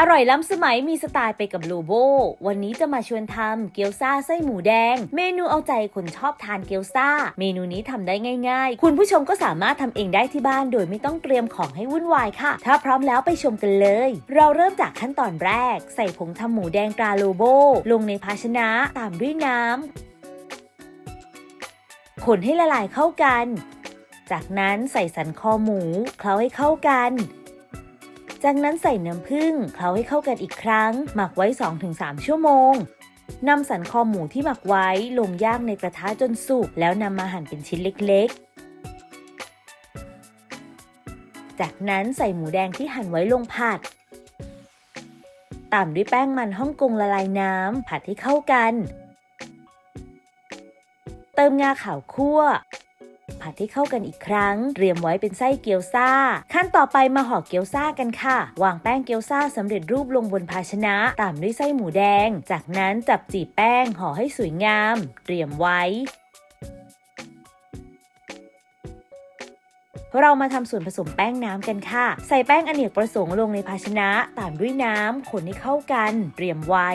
อร่อยล้ำสมัยมีสไตล์ไปกับโลโบ วันนี้จะมาชวนทำเกี๊ยวซ่าไส้หมูแดง เมนูเอาใจคนชอบทานเกี๊ยวซ่า เมนูนี้ทำได้ง่าย ๆ คุณผู้ชมก็สามารถทำเองได้ที่บ้านโดยไม่ต้องเตรียมของให้วุ่นวายค่ะ ถ้าพร้อมแล้วไปชมกันเลย เราเริ่มจากขั้นตอนแรก ใส่ผงทำหมูแดงตราโลโบ ลงในภาชนะตามด้วยน้ำคนให้ละลายเข้ากัน จากนั้นใส่สันคอหมูเคล้าให้เข้ากัน จากนั้นใส่น้ำผึ้งเคล้าให้เข้ากันอีกครั้ง หมักไว้ 2-3 ชั่วโมงนำสันคอหมูที่หมักไว้ลงย่างในกระทะจนสุกแล้วนำมาหั่นเป็นชิ้นเล็กๆ จากนั้นใส่หมูแดงที่หั่นไว้ลงผัด ตามด้วยแป้งมันฮ่องกงละลายน้ำผัดให้เข้ากัน เติมงาขาวคั่ว ผัดให้เข้ากันอีกครั้ง เตรียมไว้เป็นไส้เกี๊ยวซ่า ขั้นต่อไปมาห่อเกี๊ยวซ่ากันค่ะ วางแป้งเกี๊ยวซ่าสำเร็จรูปลงบนภาชนะ ตามด้วยไส้หมูแดง จากนั้นจับจีบแป้งห่อให้สวยงาม เตรียมไว้เรามาทำส่วนผสมแป้งน้ำกันค่ะ ใส่แป้งอเนกประสงค์ลงในภาชนะ ตามด้วยน้ำคนให้เข้ากัน เตรียมไว้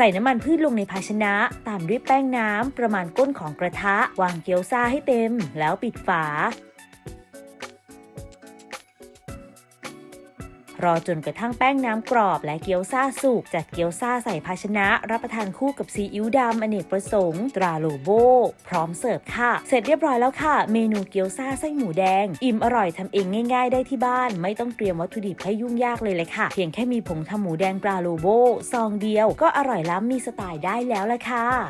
ใส่น้ำมันพืชลงในภาชนะ ตามด้วยแป้งน้ำประมาณก้นของกระทะ วางเกี๊ยวซาให้เต็ม แล้วปิดฝา รอจนกระทั่งแป้งน้ำกรอบและเกี๊ยวซ่าสุก จัดเกี๊ยวซ่าใส่ภาชนะ รับประทานคู่กับซีอิ๊วดำอเนกประสงค์ตราโลโบ พร้อมเสิร์ฟค่ะ เสร็จเรียบร้อยแล้วค่ะ เมนูเกี๊ยวซ่าไส้หมูแดง อิ่มอร่อยทำเองง่าย ๆ ได้ที่บ้าน ไม่ต้องเตรียมวัตถุดิบให้ยุ่งยากเลยเลยค่ะ เพียงแค่มีผงทำหมูแดงตราโลโบซองเดียว ก็อร่อยล้ำมีสไตล์ได้แล้วละค่ะ